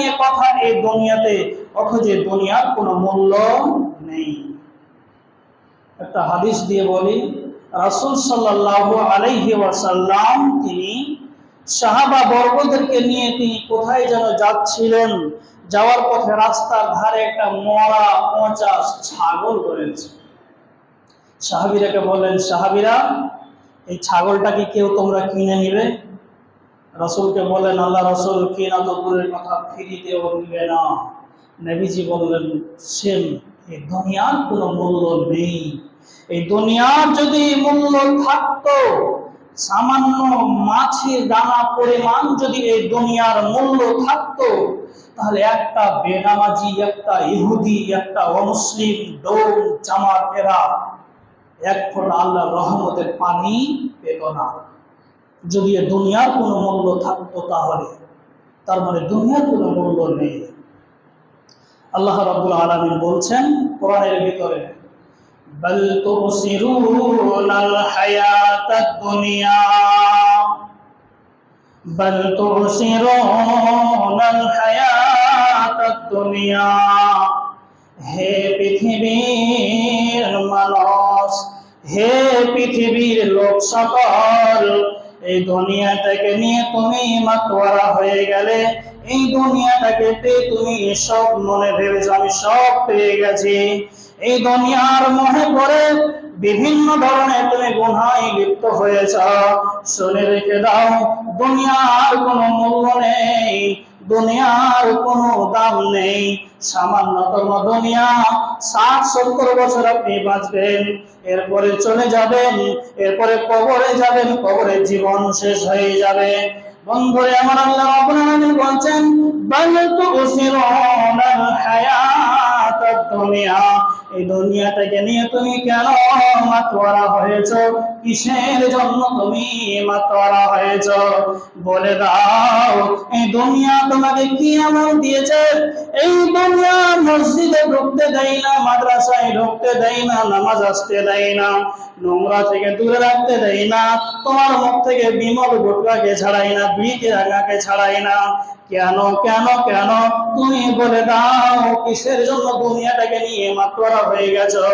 নিয়ে কথা এই দুনিয়াতে অথচ দুনিয়ার কোনো মূল্য নেই। একটা হাদিস দিয়ে বলি, রাসূল সাল্লাল্লাহু আলাইহি ওয়াসাল্লাম, তিনি সাহাবা বর্গদেরকে নিয়ে তিনি কোথায় যেন যাচ্ছিলেন, যাওয়ার পথে রাস্তার ধারে একটা মরা পচা ছাগল রয়েছে। সাহাবিরাকে বললেন, সাহাবিরা, এই ছাগলটাকে কেউ তোমরা কিনে নিবে? রসুলকে বলেন আল্লাহ রসুল কেনা তো দূরের কথা ফিরিতেও নিবে না। নবীজি বললেন, সেম, এই দুনিয়ার কোনো মূল্য নেই। এই দুনিয়ার যদি মূল্য থাকতো, সামান্য মাছের দানা পরিমাণ যদি এই দুনিয়ার মূল্য থাকতো, তাহলে একটা বেনামাজি, একটা ইহুদি, একটা অমুসলিম, ডোম, জামাত এরা এক ফোঁটা আল্লাহ রহমতের পানি পেত না। যদি দুনিয়ার কোনো মূল্য থাকতো তাহলে, তার মানে দুনিয়ার কোনো মূল্য নেই। আল্লাহ রাব্বুল আলামিন বলছেন কোরআনের ভিতরে হে পৃথিবীর মানুষ, হে পৃথিবীর লোক সকল এই দুনিয়াটাকে নিয়ে তুমি মাতোয়ারা হয়ে গেলে, এই দুনিয়াটাকে পেয়ে তুমি সব মনে ভেবেছো, আমি সব পেয়ে গেছি। এই দুনিয়ার মনে পড়ে বিভিন্ন ধরনের তুমি গুনায় লিপ্ত হয়েছ। শুনে রেখে দাও, দুনিয়ার কোনো মূল্য নেই, দুনিয়ার কোনো দাম নেই। সামান্যতম দুনিয়া ষাট সত্তর বছর আপনি বাঁচবেন। এরপরে চলে যাবেন, এরপরে কবরে যাবেন, কবরে জীবন শেষ হয়ে যাবে। বন্ধুরে, আমার আল্লাহ বলছেন এই দুনিয়াটাকে নিয়ে তুমি কেন কিসের জন্য তুমি বলে দাও, এই দুনিয়া তোমাকে কি এমন দিয়েছে? এই মসজিদে ঢুকতে দেয় না, মাদ্রাসায় ঢুকতে দেয় না, নামাজ আসতে দেয় না, নোংরা থেকে দূরে রাখতে দেয় না, তোমার মুখ থেকে বিমল গুটকাকে ছাড়াই না বিকে রাখাকে ছাড়াই না। কেন কেন কেন? তুমি বলে দাও, কিসের জন্য দুনিয়াটাকে নিয়ে মাত্রা হয়ে গেছো?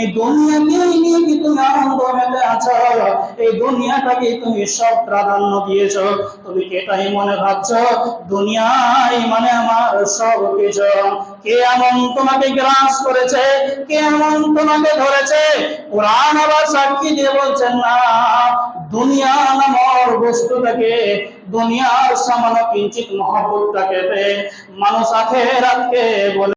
এই দুনিয়াকে নিয়ে কি তুমি আনন্দ মেতে আছো? এই দুনিয়াটাকে তুমি সব প্রাধান্য দিয়েছ। তুমি এটাই মনে ভাবছ? দুনিয়াই মানে আমার সব কিছু। কে এমন তোমাকে গ্রাস করেছে? কে এমন তোমাকে ধরেছে? কোরআন আবার সাক্ষী দিয়ে বলছেন, না, দুনিয়া নামর বস্তুটাকে, দুনিয়ার সামান্য কিঞ্চিত মহাপুরটাকে মানুষ আখেরাতকে বলে